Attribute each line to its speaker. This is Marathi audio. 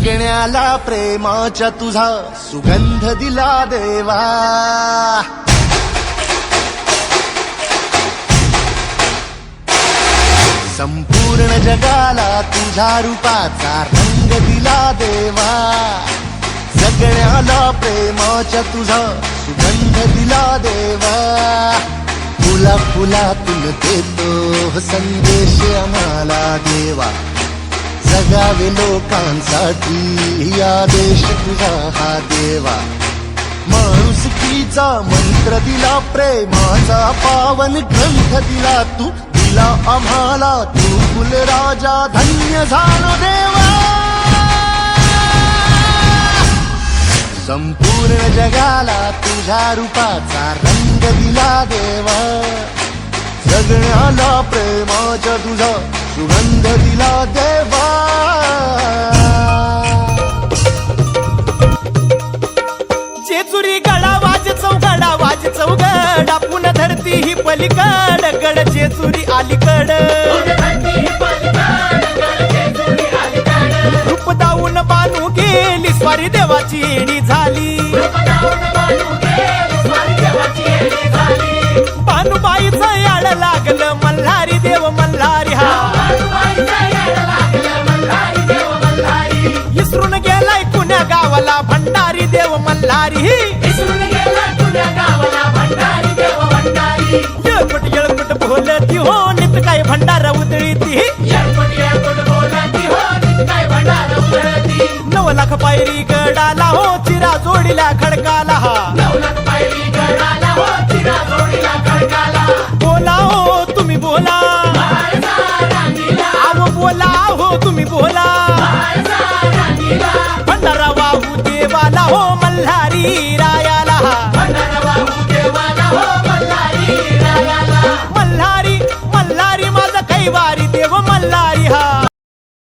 Speaker 1: जगण्याला प्रेमाच्या तुझा सुगंध दिला देवा. संपूर्ण जगाला तुझ्या रूपाचा रंग दिला देवा. जगण्याला प्रेमाच्या तुझा सुगंध दिला देवा. फुला फुलातून देतो संदेश आम्हाला देवा लोकांसाठी या देश तुझा हा देवा. माणुसकीचा मंत्र दिला प्रेमाचा पावन ग्रंथ दिला तू दिला आम्हाला तू कुलराजा धन्य झालो देवा. संपूर्ण जगाला तुझ्या रूपाचा रंग दिला देवा. जगण्याला प्रेमाच्या तुझा सुगंध
Speaker 2: पलीकड गड जेजुरी अलीकड. रूप दाऊन बानू गेली स्वारी देवाची येणी झाली. बानूबाईचं याड लागलं मल्हारी देव मल्हारी हा. इसरून गेलाय पुण्या गावाला भंडारी देव मल्हारी नव लाख पायरी गडाला हो चिरा जोडीला खडकाला. हा बोला हो तुम्ही बोला. आव बोला हो तुम्ही बोला. भंडारा वाहू देवाला हो मल्हारी रा